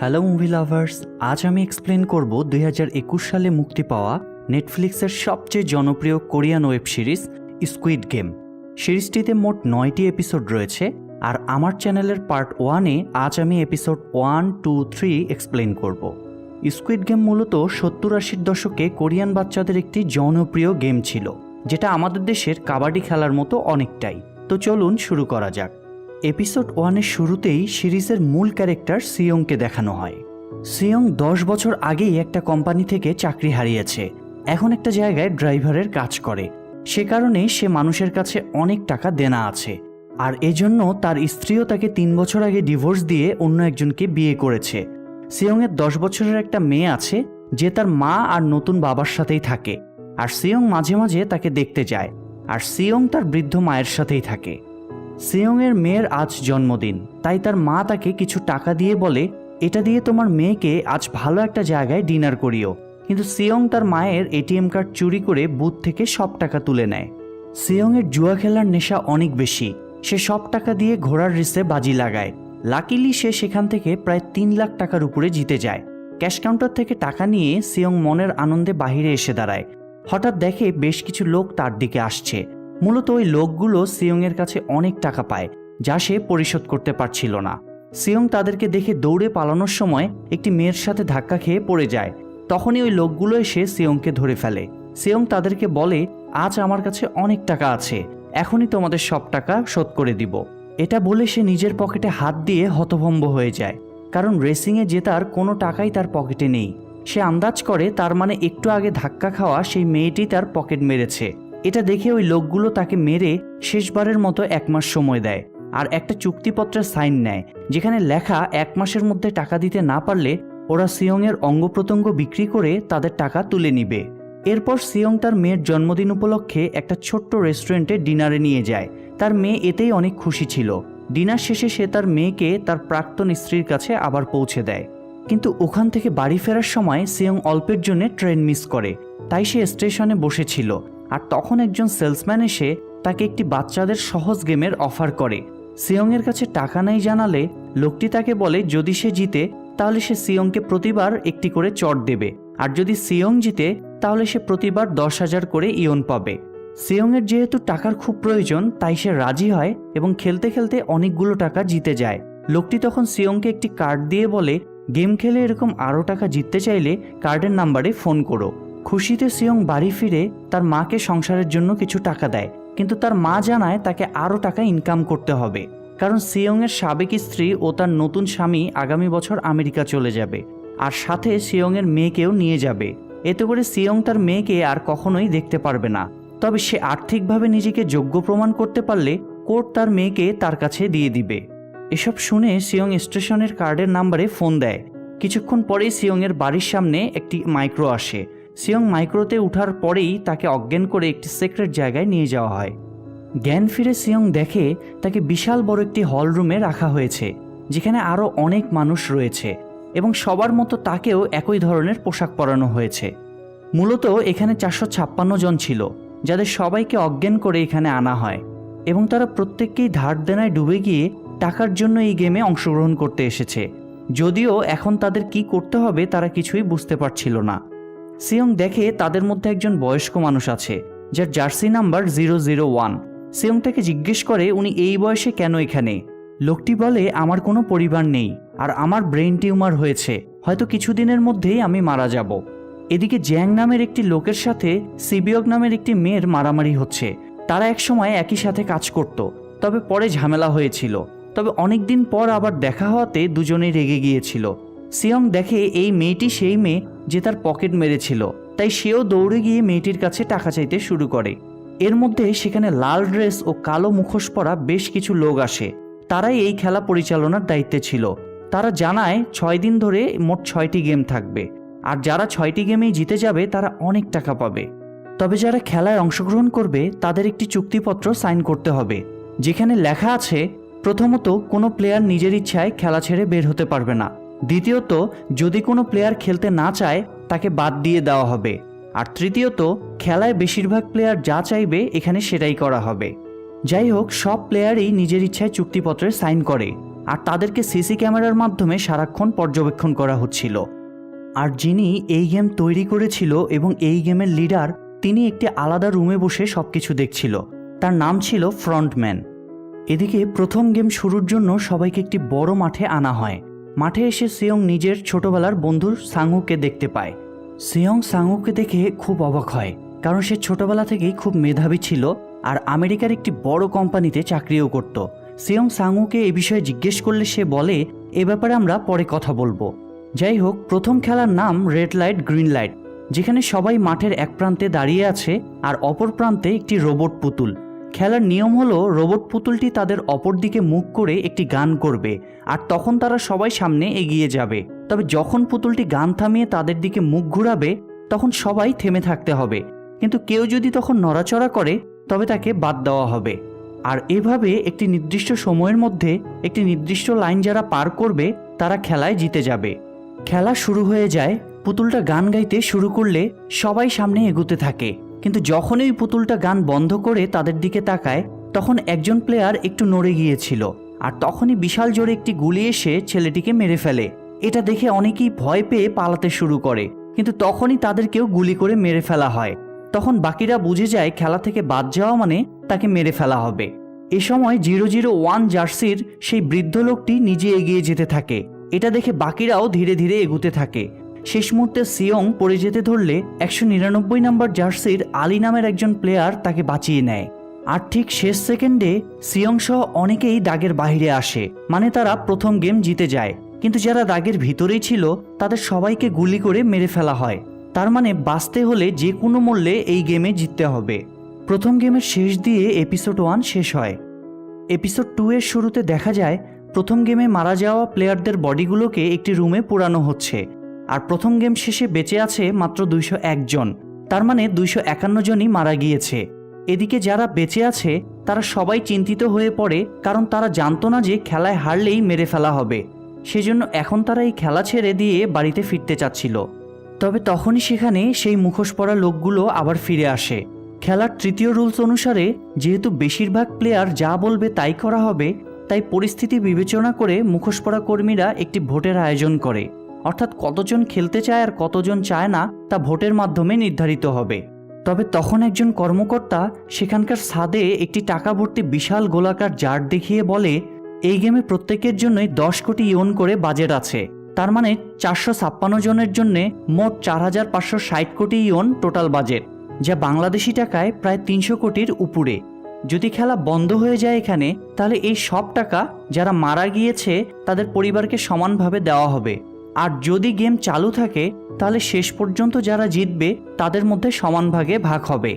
Hello movie lovers আজ আমি explain করব দুই হাজার একুশ সালে মুক্তি পাওয়া নেটফ্লিক্সের সবচেয়ে জনপ্রিয় Korean web series Squid Game সিরিজটিতে মোট নয়টি এপিসোড রয়েছে আর আমার চ্যানেলের পার্ট ওয়ানে আজ আমি episode one two three explain করব। স্কুইড গেম মূলত সত্তর আশির দশকে কোরিয়ান বাচ্চাদের একটি জনপ্রিয় গেম ছিল, যেটা আমাদের দেশের কাবাডি খেলার মতো অনেকটাই। তো চলুন শুরু করা যাক। এপিসোড ওয়ানের শুরুতেই সিরিজের মূল ক্যারেক্টার সিয়ংকে দেখানো হয়। সিয়ং দশ বছর আগেই একটা কোম্পানি থেকে চাকরি হারিয়েছে। এখন একটা জায়গায় ড্রাইভারের কাজ করে। সে কারণে সে মানুষের কাছে অনেক টাকা দেনা আছে। আর এজন্য তার স্ত্রীও তাকে তিন বছর আগে ডিভোর্স দিয়ে অন্য একজনকে বিয়ে করেছে। সিয়ংয়ের দশ বছরের একটা মেয়ে আছে, যে তার মা আর নতুন বাবার সাথেই থাকে। আর সিয়ং মাঝে মাঝে তাকে দেখতে যায়। আর সিয়ং তার বৃদ্ধ মায়ের সাথেই থাকে। সিয়ংয়ের মেয়ের আজ জন্মদিন, তাই তার মা তাকে কিছু টাকা দিয়ে বলে, এটা দিয়ে তোমার মেয়েকে আজ ভালো একটা জায়গায় ডিনার করিও। কিন্তু সিয়ং তার মায়ের এটিএম কার্ড চুরি করে বুথ থেকে সব টাকা তুলে নেয়। সিয়ংয়ের জুয়া খেলার নেশা অনেক বেশি, সে সব টাকা দিয়ে ঘোড়ার রিসে বাজি লাগায়। লাকিলি সে সেখান থেকে প্রায় তিন লাখ টাকার উপরে জিতে যায়। ক্যাশ কাউন্টার থেকে টাকা নিয়ে সিয়ং মনের আনন্দে বাহিরে এসে দাঁড়ায়। হঠাৎ দেখে বেশ কিছু লোক তার দিকে আসছে। মূলত ওই লোকগুলো সিয়ংয়ের কাছে অনেক টাকা পায়, যা সে পরিশোধ করতে পারছিল না। সিয়ং তাদেরকে দেখে দৌড়ে পালানোর সময় একটি মেয়ের সাথে ধাক্কা খেয়ে পড়ে যায়। তখনই ওই লোকগুলো এসে সিয়ংকে ধরে ফেলে। সিয়ং তাদেরকে বলে, আজ আমার কাছে অনেক টাকা আছে, এখনই তোমাদের সব টাকা শোধ করে দিব। এটা বলে সে নিজের পকেটে হাত দিয়ে হতভম্ব হয়ে যায়। কারণ রেসিংয়ে জেতার কোনো টাকাই তার পকেটে নেই। সে আন্দাজ করে, তার মানে একটু আগে ধাক্কা খাওয়া সেই মেয়েটি তার পকেট মেরেছে। এটা দেখে ওই লোকগুলো তাকে মেরে শেষবারের মতো এক মাস সময় দেয় আর একটা চুক্তিপত্রের সাইন নেয়, যেখানে লেখা এক মাসের মধ্যে টাকা দিতে না পারলে ওরা সিয়ংয়ের অঙ্গ প্রত্যঙ্গ বিক্রি করে তাদের টাকা তুলে নিবে। এরপর সিয়ং তার মেয়ের জন্মদিন উপলক্ষে একটা ছোট্ট রেস্টুরেন্টে ডিনারে নিয়ে যায়। তার মেয়ে এতেই অনেক খুশি ছিল। ডিনার শেষে সে তার মেয়েকে তার প্রাক্তন স্ত্রীর কাছে আবার পৌঁছে দেয়। কিন্তু ওখান থেকে বাড়ি ফেরার সময় সিয়ং অল্পের জন্য ট্রেন মিস করে, তাই সে স্টেশনে বসেছিল। আর তখন একজন সেলসম্যান এসে তাকে একটি বাচ্চাদের সহজ গেমের অফার করে। সিয়ংয়ের কাছে টাকা নাই জানালে লোকটি তাকে বলে, যদি সে জিতে, তাহলে সে সিয়ংকে প্রতিবার একটি করে চট দেবে। আর যদি সিয়ং জিতে, তাহলে সে প্রতিবার দশ হাজার করে ইয়ন পাবে। সিয়ংয়ের যেহেতু টাকার খুব প্রয়োজন, তাই সে রাজি হয় এবং খেলতে খেলতে অনেকগুলো টাকা জিতে যায়। লোকটি তখন সিয়ংকে একটি কার্ড দিয়ে বলে, গেম খেলে এরকম আরও টাকা জিততে চাইলে কার্ডের নাম্বারে ফোন করো। খুশিতে সিয়ং বাড়ি ফিরে তার মাকে সংসারের জন্য কিছু টাকা দেয়, কিন্তু তার মা জানায় তাকে আরও টাকা ইনকাম করতে হবে। কারণ সিয়ংয়ের সাবেক স্ত্রী ও তার নতুন স্বামী আগামী বছর আমেরিকা চলে যাবে, আর সাথে সিয়ংয়ের মেয়েকেও নিয়ে যাবে। এতে করে সিয়ং তার মেয়েকে আর কখনোই দেখতে পারবে না। তবে সে আর্থিকভাবে নিজেকে যোগ্য প্রমাণ করতে পারলে কোর্ট তার মেয়েকে তার কাছে দিয়ে দিবে। এসব শুনে সিয়ং স্টেশনের কার্ডের নাম্বারে ফোন দেয়। কিছুক্ষণ পরেই সিয়ংয়ের বাড়ির সামনে একটি মাইক্রো আসে। সিয়ং মাইক্রোতে উঠার পরেই তাকে অজ্ঞান করে একটি সিক্রেট জায়গায় নিয়ে যাওয়া হয়। জ্ঞান ফিরে সিয়ং দেখে তাকে বিশাল বড় একটি হল রুমে রাখা হয়েছে, যেখানে আরও অনেক মানুষ রয়েছে এবং সবার মতো তাকেও একই ধরনের পোশাক পরানো হয়েছে। মূলত এখানে চারশো ছাপ্পান্ন জন ছিল, যাদের সবাইকে অজ্ঞান করে এখানে আনা হয় এবং তারা প্রত্যেককেই ধার দেনায় ডুবে গিয়ে টাকার জন্য এই গেমে অংশগ্রহণ করতে এসেছে। যদিও এখন তাদের কি করতে হবে তারা কিছুই বুঝতে পারছিল না। সিয়ং দেখে তাদের মধ্যে একজন বয়স্ক মানুষ আছে, যার jersey number zero zero one. Seong তাকে জিজ্ঞেস করে, উনি এই বয়সে কেন এখানে? লোকটি বলে, আমার কোনো পরিবার নেই, আর আমার ব্রেন টিউমার হয়েছে, হয়তো কিছুদিনের মধ্যেই আমি মারা যাব। এদিকে জ্যাং নামের একটি লোকের সাথে সিবিয়ক নামের একটি মেয়ের মারামারি হচ্ছে। তারা একসময় একই সাথে কাজ করত, তবে পরে ঝামেলা হয়েছিল। তবে অনেক দিন পর আবার দেখা হওয়াতে দুজনেই রেগে গিয়েছিল। সিয়ং দেখে, এই মেয়েটি সেই মেয়ে যে তার পকেট মেরেছিল, তাই সেও দৌড়ে গিয়ে মেয়েটির কাছে টাকা চাইতে শুরু করে। এর মধ্যে সেখানে লাল ড্রেস ও কালো মুখোশ পরা বেশ কিছু লোক আসে। তারাই এই খেলা পরিচালনার দায়িত্বে ছিল। তারা জানায়, ছয় দিন ধরে মোট ছয়টি গেম থাকবে। আর যারা ছয়টি গেমেই জিতে যাবে, তারা অনেক টাকা পাবে। তবে যারা খেলায় অংশগ্রহণ করবে, তাদের একটি চুক্তিপত্র সাইন করতে হবে, যেখানে লেখা আছে, প্রথমত কোনো প্লেয়ার নিজের ইচ্ছায় খেলা ছেড়ে বের হতে পারবে না। দ্বিতীয়ত, যদি কোনো প্লেয়ার খেলতে না চায়, তাকে বাদ দিয়ে দেওয়া হবে। আর তৃতীয়ত, খেলায় বেশিরভাগ প্লেয়ার যা চাইবে, এখানে সেটাই করা হবে। যাই হোক সব প্লেয়ারই নিজের ইচ্ছায় চুক্তিপত্রে সাইন করে। আর তাদেরকে সিসি ক্যামেরার মাধ্যমে সারাক্ষণ পর্যবেক্ষণ করা হচ্ছিল। আর যিনি এই গেম তৈরি করেছিল এবং এই গেমের লিডার তিনি একটি আলাদা রুমে বসে সবকিছু দেখছিল। তার নাম ছিল ফ্রন্টম্যান এদিকে প্রথম গেম শুরুর জন্য সবাইকে একটি বড় মাঠে আনা হয়। মাঠে এসে সিয়ং নিজের ছোটবেলার বন্ধুর সাংহুকে দেখতে পায়। সিয়ং সাংহুকে দেখে খুব অবাক হয়, কারণ সে ছোটবেলা থেকেই খুব মেধাবী ছিল আর আমেরিকার একটি বড় কোম্পানিতে চাকরিও করত। সিয়ং সাংহুকে এ বিষয়ে জিজ্ঞেস করলে সে বলে, এ ব্যাপারে আমরা পরে কথা বলব। যাই হোক, প্রথম খেলার নাম রেড লাইট, গ্রিন লাইট, যেখানে সবাই মাঠের এক প্রান্তে দাঁড়িয়ে আছে আর অপর প্রান্তে একটি রোবট পুতুল। খেলার নিয়ম হলো, রোবট পুতুলটি তাদের অপর দিকে মুখ করে একটি গান করবে, আর তখন তারা সবাই সামনে এগিয়ে যাবে। তবে যখন পুতুলটি গান থামিয়ে তাদের দিকে মুখ ঘুরাবে, তখন সবাই থেমে থাকতে হবে। কিন্তু কেউ যদি তখন নড়াচড়া করে, তবে তাকে বাদ দেওয়া হবে। আর এভাবে একটি নির্দিষ্ট সময়ের মধ্যে, একটি নির্দিষ্ট লাইন যারা পার করবে, তারা খেলায় জিতে যাবে। খেলা শুরু হয়ে যায়, পুতুলটা গান গাইতে শুরু করলে সবাই সামনে এগুতে থাকে। কিন্তু যখনই ওই পুতুলটা গান বন্ধ করে তাদের দিকে তাকায়, তখন একজন প্লেয়ার একটু নড়ে গিয়েছিল আর তখনই বিশাল জোরে একটি গুলি এসে ছেলেটিকে মেরে ফেলে। এটা দেখে অনেকেই ভয় পেয়ে পালাতে শুরু করে, কিন্তু তখনই তাদেরকেও গুলি করে মেরে ফেলা হয়। তখন বাকিরা বুঝে যায় খেলা থেকে বাদ যাওয়া মানে তাকে মেরে ফেলা হবে। এ সময় জিরো জিরো ওয়ান জার্সির সেই বৃদ্ধ লোকটি নিজে এগিয়ে যেতে থাকে। এটা দেখে বাকিরাও ধীরে ধীরে এগুতে থাকে। শেষ মুহূর্তে সিয়ং পড়ে যেতে ধরলে একশো নিরানব্বই নম্বর জার্সির আলী নামের একজন প্লেয়ার তাকে বাঁচিয়ে নেয়। আর ঠিক শেষ সেকেন্ডে সিয়ং সহ অনেকেই দাগের বাইরে আসে মানে তারা প্রথম গেম জিতে যায়। কিন্তু যারা দাগের ভিতরেই ছিল, তাদের সবাইকে গুলি করে মেরে ফেলা হয়। তার মানে বাঁচতে হলে যে কোনো মূল্যে এই গেমে জিততে হবে। প্রথম গেমের শেষ দিয়ে এপিসোড ওয়ান শেষ হয়। এপিসোড টু এর শুরুতে দেখা যায়, প্রথম গেমে মারা যাওয়া প্লেয়ারদের বডিগুলোকে একটি রুমে পোড়ানো হচ্ছে। আর প্রথম গেম শেষে বেঁচে আছে মাত্র দুইশো জন। তার মানে দুইশো একান্ন জনই মারা গিয়েছে। এদিকে যারা বেঁচে আছে, তারা সবাই চিন্তিত হয়ে পড়ে, কারণ তারা জানতো না যে খেলায় হারলেই মেরে ফেলা হবে। সেজন্য এখন তারা এই খেলা ছেড়ে দিয়ে বাড়িতে ফিরতে চাচ্ছিল। তবে তখনই সেখানে সেই মুখোশ পরা লোকগুলো আবার ফিরে আসে। খেলার তৃতীয় রুলস অনুসারে, যেহেতু বেশিরভাগ প্লেয়ার যা বলবে তাই করা হবে, তাই পরিস্থিতি বিবেচনা করে মুখোশ পরা কর্মীরা একটি ভোটের আয়োজন করে। অর্থাৎ কতজন খেলতে চায় আর কতজন চায় না, তা ভোটের মাধ্যমে নির্ধারিত হবে। তবে তখন একজন কর্মকর্তা সেখানকার সাদে একটি টাকা ভর্তি বিশাল গোলাকার জার দেখিয়ে বলে, এই গেমে প্রত্যেকের জন্যই দশ কোটি ইয়ন করে বাজেট আছে। তার মানে চারশো ছাপ্পান্ন জনের জন্য মোট চার হাজার পাঁচশো ষাট কোটি ইয়ন টোটাল বাজেট, যা বাংলাদেশি টাকায় প্রায় তিনশো কোটির উপরে। যদি খেলা বন্ধ হয়ে যায় এখানে, তাহলে এই সব টাকা যারা মারা গিয়েছে, তাদের পরিবারকে সমানভাবে দেওয়া হবে। আর যদি গেম চালু থাকে, তাহলে শেষ পর্যন্ত যারা জিতবে, তাদের মধ্যে সমান ভাগে ভাগ হবে।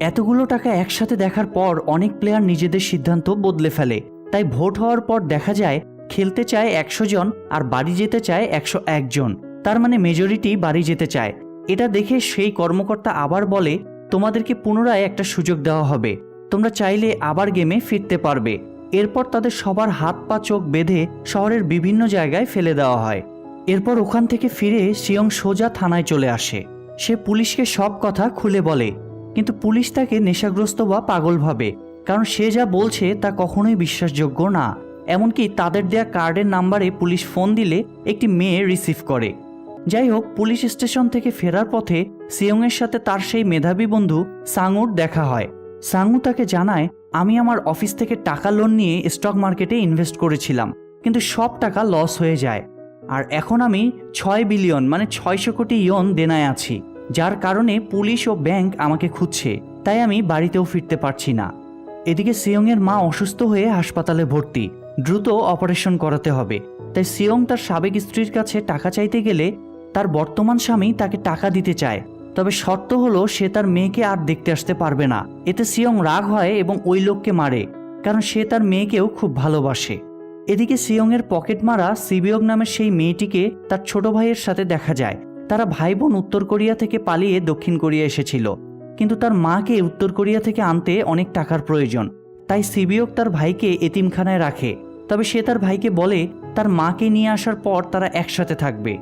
এতগুলো টাকা একসাথে দেখার পর অনেক প্লেয়ার নিজেদের সিদ্ধান্ত বদলে ফেলে। তাই ভোট হওয়ার পর দেখা যায়, খেলতে চায় একশো জন আর বাড়ি যেতে চায় একশো একজন তার মানে মেজরিটি বাড়ি যেতে চায়। এটা দেখে সেই কর্মকর্তা আবার বলে, তোমাদেরকে পুনরায় একটা সুযোগ দেওয়া হবে। তোমরা চাইলে আবার গেমে ফিরতে পারবে। এরপর তাদের সবার হাত পা চোখ বেঁধে শহরের বিভিন্ন জায়গায় ফেলে দেওয়া হয়। এরপর ওখান থেকে ফিরে সিয়ং সোজা থানায় চলে আসে। সে পুলিশকে সব কথা খুলে বলে, কিন্তু পুলিশ তাকে নেশাগ্রস্ত বা পাগল ভাবে, কারণ সে যা বলছে তা কখনোই বিশ্বাসযোগ্য না। এমনকি তাদের দেয়া কার্ডের নাম্বারে পুলিশ ফোন দিলে একটি মেয়ে রিসিভ করে। যাই হোক, পুলিশ স্টেশন থেকে ফেরার পথে সিয়ংয়ের সাথে তার সেই মেধাবী বন্ধু সাঙুর দেখা হয়। সাঙু তাকে জানায়, আমি আমার অফিস থেকে টাকা লোন নিয়ে স্টক মার্কেটে ইনভেস্ট করেছিলাম, কিন্তু সব টাকা লস হয়ে যায়। আর এখন আমি ছয় বিলিয়ন মানে ছয়শো কোটি ইয়ন দেনায় আছি, যার কারণে পুলিশ ও ব্যাংক আমাকে খুঁজছে, তাই আমি বাড়িতেও ফিরতে পারছি না। এদিকে সিয়ংয়ের মা অসুস্থ হয়ে হাসপাতালে ভর্তি, দ্রুত অপারেশন করাতে হবে। তাই সিয়ং তার সাবেক স্ত্রীর কাছে টাকা চাইতে গেলে তার বর্তমান স্বামী তাকে টাকা দিতে চায়, তবে শর্ত হলো সে তার মেয়েকে আর দেখতে আসতে পারবে না। এতে সিয়ং রাগ হয় এবং ওই লোককে মারে, কারণ সে তার মেয়েকেও খুব ভালোবাসে। এদিকে সিয়ংয়ের পকেট মারা সিবিয়ক নামের সেই মেয়েটিকে তার ছোট ভাইয়ের সাথে দেখা যায়। তারা ভাই বোন উত্তর কোরিয়া থেকে পালিয়ে দক্ষিণ কোরিয়া এসেছিল। কিন্তু তার মাকে উত্তর কোরিয়া থেকে আনতে অনেক টাকার প্রয়োজন। তাই সিবিয়ক তার ভাইকে এতিমখানায় রাখে। তবে সে তার ভাইকে বলে, তার মাকে নিয়ে আসার পর তারা একসাথে থাকবে।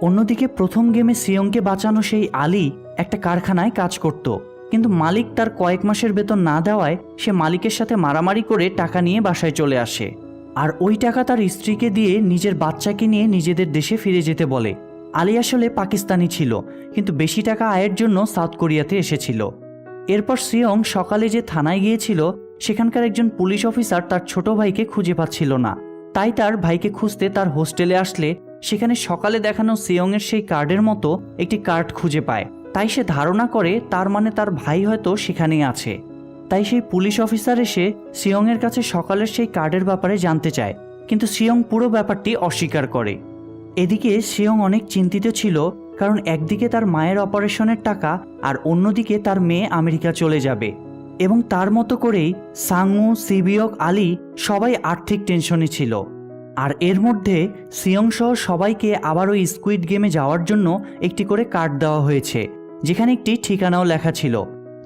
অন্যদিকে প্রথম গেমে সিয়ংকে বাঁচানো সেই আলী একটা কারখানায় কাজ করত। কিন্তু মালিক তার কয়েক মাসের বেতন না দেওয়ায় সে মালিকের সাথে মারামারি করে টাকা নিয়ে বাসায় চলে আসে। আর ওই টাকা তার স্ত্রীকে দিয়ে নিজের বাচ্চাকে নিয়ে নিজেদের দেশে ফিরে যেতে বলে। আলী আসলে পাকিস্তানি ছিল, কিন্তু বেশি টাকা আয়ের জন্য সাউথ কোরিয়াতে এসেছিল। এরপর সিয়ং সকালে যে থানায় গিয়েছিল, সেখানকার একজন পুলিশ অফিসার তার ছোট ভাইকে খুঁজে পাচ্ছিল না। তাই তার ভাইকে খুঁজতে তার হোস্টেলে আসলে, সেখানে সকালে দেখানো সিয়ংয়ের সেই কার্ডের মতো একটি কার্ড খুঁজে পায়। তাই সে ধারণা করে তার মানে তার ভাই হয়তো সেখানেই আছে। তাই সেই পুলিশ অফিসার এসে সিয়ংয়ের কাছে সকালের সেই কার্ডের ব্যাপারে জানতে চায়, কিন্তু সিয়ং পুরো ব্যাপারটি অস্বীকার করে। এদিকে সিয়ং অনেক চিন্তিত ছিল, কারণ একদিকে তার মায়ের অপারেশনের টাকা আর অন্যদিকে তার মেয়ে আমেরিকা চলে যাবে। এবং তার মতো করেই সাংমু, সিবিয়ক, আলী সবাই আর্থিক টেনশনে ছিল। আর এর মধ্যে সিয়ং সহ সবাইকে আবার ওই স্কুইড গেমে যাওয়ার জন্য একটি করে কার্ড দেওয়া হয়েছে, যেখানে একটি ঠিকানাও লেখা ছিল।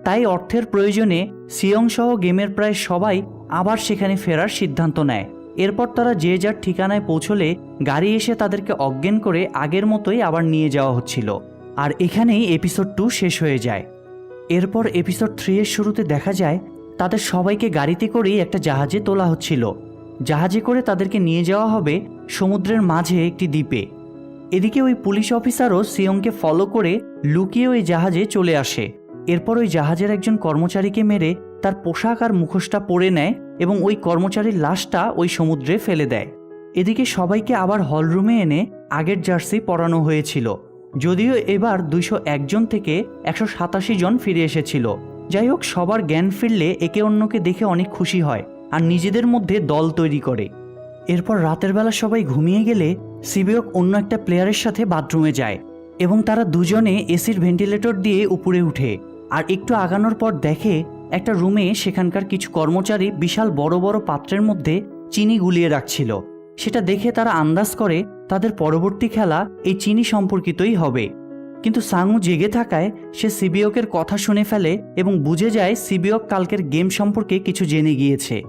তাই অর্থের প্রয়োজনে সিয়ং সহ গেমের প্রায় সবাই আবার সেখানে ফেরার সিদ্ধান্ত নেয়। এরপর তারা যে যার ঠিকানায় পৌঁছলে গাড়ি এসে তাদেরকে অজ্ঞান করে আগের মতোই আবার নিয়ে যাওয়া হচ্ছিল। আর এখানেই এপিসোড টু শেষ হয়ে যায়। এরপর এপিসোড থ্রি এর শুরুতে দেখা যায়, তাদের সবাইকে গাড়িতে করেই একটা জাহাজে তোলা হচ্ছিল। জাহাজে করে তাদেরকে নিয়ে যাওয়া হবে সমুদ্রের মাঝে একটি দ্বীপে। এদিকে ওই পুলিশ অফিসারও সিয়ংকে ফলো করে লুকিয়ে ওই জাহাজে চলে আসে। এরপর ওই জাহাজের একজন কর্মচারীকে মেরে তার পোশাক আর মুখোশটা পরে নেয় এবং ওই কর্মচারীর লাশটা ওই সমুদ্রে ফেলে দেয়। এদিকে সবাইকে আবার হলরুমে এনে আগের জার্সি পরানো হয়েছিল। যদিও এবার দুইশো একজন থেকে একশো সাতাশি জন ফিরে এসেছিল। যাই হোক, সবার জ্ঞান ফিরলে একে অন্যকে দেখে অনেক খুশি হয় আর নিজেদের মধ্যে দল তৈরি করে। এরপর রাতের বেলা সবাই ঘুমিয়ে গেলে সিবিওক অন্য একটা প্লেয়ারের সাথে বাথরুমে যায় এবং তারা দুজনে এসির ভেন্টিলেটর দিয়ে উপরে উঠে। আর একটু আগানোর পর দেখে একটা রুমে সেখানকার কিছু কর্মচারী বিশাল বড় বড় পাত্রের মধ্যে চিনি গুলিয়ে রাখছিল। সেটা দেখে তারা আন্দাজ করে তাদের পরবর্তী খেলা এই চিনি সম্পর্কিতই হবে। কিন্তু সাংু জেগে থাকায় সে সিবিওকের কথা শুনে ফেলে এবং বুঝে যায় সিবিওক কালকের গেম সম্পর্কে কিছু জেনে গিয়েছে।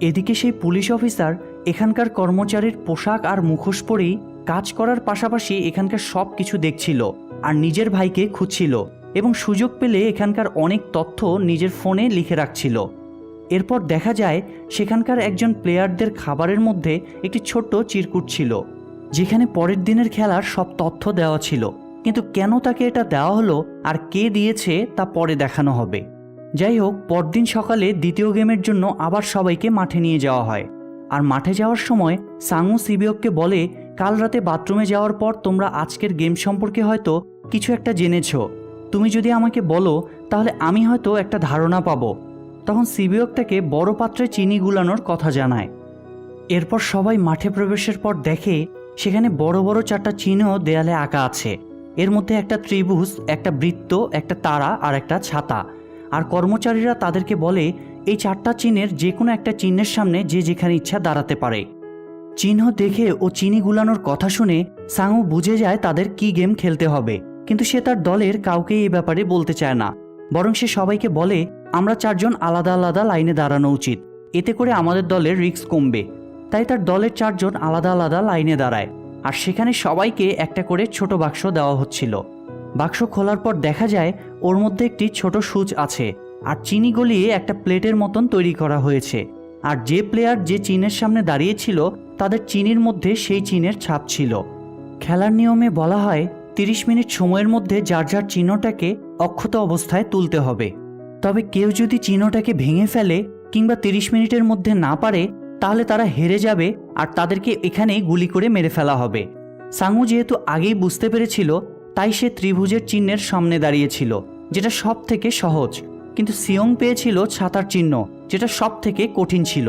এদিকে সেই পুলিশ অফিসার এখানকার কর্মচারীর পোশাক আর মুখোশ পরেই কাজ করার পাশাপাশি এখানকার সব কিছু দেখছিল আর নিজের ভাইকে খুঁজছিল। এবং সুযোগ পেলে এখানকার অনেক তথ্য নিজের ফোনে লিখে রাখছিল। এরপর দেখা যায়, সেখানকার একজন প্লেয়ারদের খাবারের মধ্যে একটি ছোট্ট চিরকুট ছিল, যেখানে পরের দিনের খেলার সব তথ্য দেওয়া ছিল। কিন্তু কেন তাকে এটা দেওয়া হলো আর কে দিয়েছে তা পরে দেখানো হবে। যাই হোক, পরদিন সকালে দ্বিতীয় গেমের জন্য আবার সবাইকে মাঠে নিয়ে যাওয়া হয়। আর মাঠে যাওয়ার সময় সাংু সিবিয়ককে বলে, কাল রাতে বাথরুমে যাওয়ার পর তোমরা আজকের গেম সম্পর্কে হয়তো কিছু একটা জেনেছো। তুমি যদি আমাকে বলো, তাহলে আমি হয়তো একটা ধারণা পাবো। তখন সিবিয়ক তাকে বড় পাত্রে চিনি গুলানোর কথা জানায়। এরপর সবাই মাঠে প্রবেশের পর দেখে, সেখানে বড় বড় চারটা চিহ্ন দেয়ালে আঁকা আছে। এর মধ্যে একটা ত্রিভুজ, একটা বৃত্ত, একটা তারা আর একটা ছাতা। আর কর্মচারীরা তাদেরকে বলে, এই চারটা চিহ্নের যে কোনো একটা চিহ্নের সামনে যে যেখানে ইচ্ছা দাঁড়াতে পারে। চিহ্ন দেখে ও চিনি গুলানোর কথা শুনে সাংু বুঝে যায় তাদের কি গেম খেলতে হবে। কিন্তু সে তার দলের কাউকে এই ব্যাপারে বলতে চায় না। বরং সে সবাইকে বলে, আমরা চারজন আলাদা আলাদা লাইনে দাঁড়ানো উচিত। এতে করে আমাদের দলের রিস্ক কমবে। তাই তার দলের চারজন আলাদা আলাদা লাইনে দাঁড়ায়। আর সেখানে সবাইকে একটা করে ছোট বাক্স দেওয়া হচ্ছিল। বাক্স খোলার পর দেখা যায়, ওর মধ্যে একটি ছোট সুচ আছে। আর চিনি গলিয়ে একটা প্লেটের মতন তৈরি করা হয়েছে। আর যে প্লেয়ার যে চিনের সামনে দাঁড়িয়েছিল, তাদের চিনির মধ্যে সেই চিনের ছাপ ছিল। খেলার নিয়মে বলা হয় তিরিশ মিনিট সময়ের মধ্যে যার যার চিহ্নটাকে অক্ষত অবস্থায় তুলতে হবে। তবে কেউ যদি চিহ্নটাকে ভেঙে ফেলে কিংবা তিরিশ মিনিটের মধ্যে না পারে, তাহলে তারা হেরে যাবে আর তাদেরকে এখানেই গুলি করে মেরে ফেলা হবে। সাংু যেহেতু আগেই বুঝতে পেরেছিল, তাই সে ত্রিভুজের চিহ্নের সামনে দাঁড়িয়েছিল, যেটা সব থেকে সহজ। কিন্তু সিয়ং পেয়েছিল ছাতার চিহ্ন, যেটা সব থেকে কঠিন ছিল।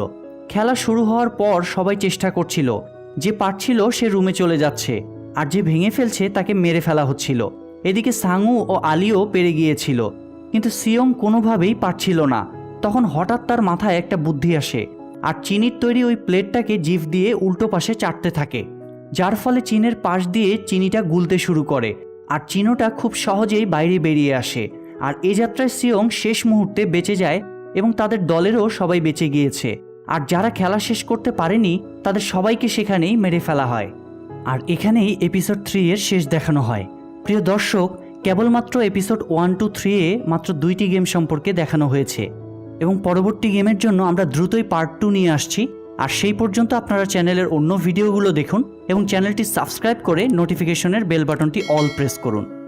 খেলা শুরু হওয়ার পর সবাই চেষ্টা করছিল, যে পারছিল সে রুমে চলে যাচ্ছে। আর যে ভেঙে ফেলছে তাকে মেরে ফেলা হচ্ছিল। এদিকে সাংু ও আলিও পেরে গিয়েছিল। কিন্তু সিয়ং কোনোভাবেই পারছিল না। তখন হঠাৎ তার মাথায় একটা বুদ্ধি আসে আর চিনির তৈরি ওই প্লেটটাকে জিভ দিয়ে উল্টো পাশে চাটতে থাকে। যার ফলে চিনের পাশ দিয়ে চিনিটা গুলতে শুরু করে আর চিনোটা খুব সহজেই বাইরে বেরিয়ে আসে। আর এ যাত্রায় সিয়ং শেষ মুহূর্তে বেঁচে যায় এবং তাদের দলেরও সবাই বেঁচে গিয়েছে। আর যারা খেলা শেষ করতে পারেনি, তাদের সবাইকে সেখানেই মেরে ফেলা হয়। আর এখানেই এপিসোড থ্রি এর শেষ দেখানো হয়। প্রিয় দর্শক, কেবলমাত্র এপিসোড ওয়ান টু থ্রি এ মাত্র দুইটি গেম সম্পর্কে দেখানো হয়েছে। এবং পরবর্তী গেমের জন্য আমরা দ্রুতই পার্ট টু নিয়ে আসছি। আর সেই পর্যন্ত আপনারা চ্যানেলের অন্য ভিডিওগুলো দেখুন এবং চ্যানেলটি সাবস্ক্রাইব করে নোটিফিকেশনের বেল বাটনটি অল প্রেস করুন।